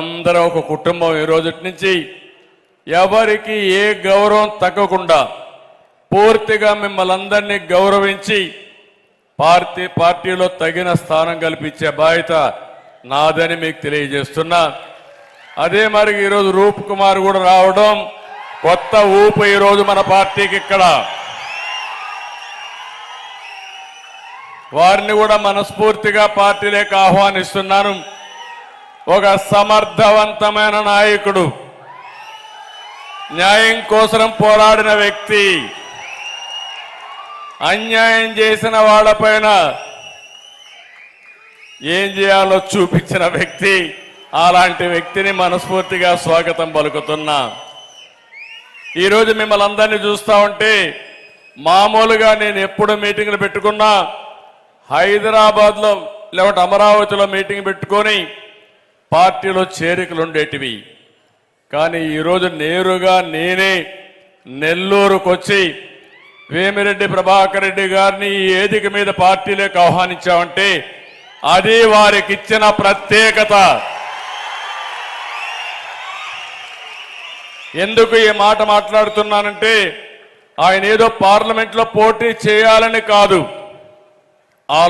అందరూ ఒక కుటుంబం ఈ రోజు నుంచి ఎవరికి ఏ గౌరవం తగ్గకుండా పూర్తిగా మిమ్మల్ని అందరినీ గౌరవించి పార్టీ పార్టీలో తగిన స్థానం కల్పించే బాధ్యత నాదని మీకు తెలియజేస్తున్నా. అదే మరి ఈరోజు రూప్ కుమార్ కూడా రావడం కొత్త ఊపు ఈరోజు మన పార్టీకి ఇక్కడ. వారిని కూడా మనస్ఫూర్తిగా పార్టీలోకి ఆహ్వానిస్తున్నాను. ఒక సమర్థవంతమైన నాయకుడు. న్యాయం కోసం పోరాడిన వ్యక్తి. అన్యాయం చేసిన వాళ్ళపైన ఏం చేయాలో చూపించిన వ్యక్తి. అలాంటి వ్యక్తిని మనస్ఫూర్తిగా స్వాగతం పలుకుతున్నా. ఈరోజు మిమ్మల్ని అందరినీ చూస్తా ఉంటే మామూలుగా నేను ఎప్పుడు మీటింగ్లు పెట్టుకున్నా హైదరాబాద్లో లేకపోతే అమరావతిలో మీటింగ్ పెట్టుకొని పార్టీలో చేరికలు ఉండేటివి కానీ ఈరోజు నేరుగా నేనే నెల్లూరుకు వచ్చి వేమిరెడ్డి ప్రభాకర్ రెడ్డి గారిని ఈ వేదిక మీద పార్టీలోకి ఆహ్వానించామంటే అది వారికి ఇచ్చిన ప్రత్యేకత. ఎందుకు ఈ మాట మాట్లాడుతున్నానంటే ఆయన ఏదో పార్లమెంట్లో పోటీ చేయాలని కాదు.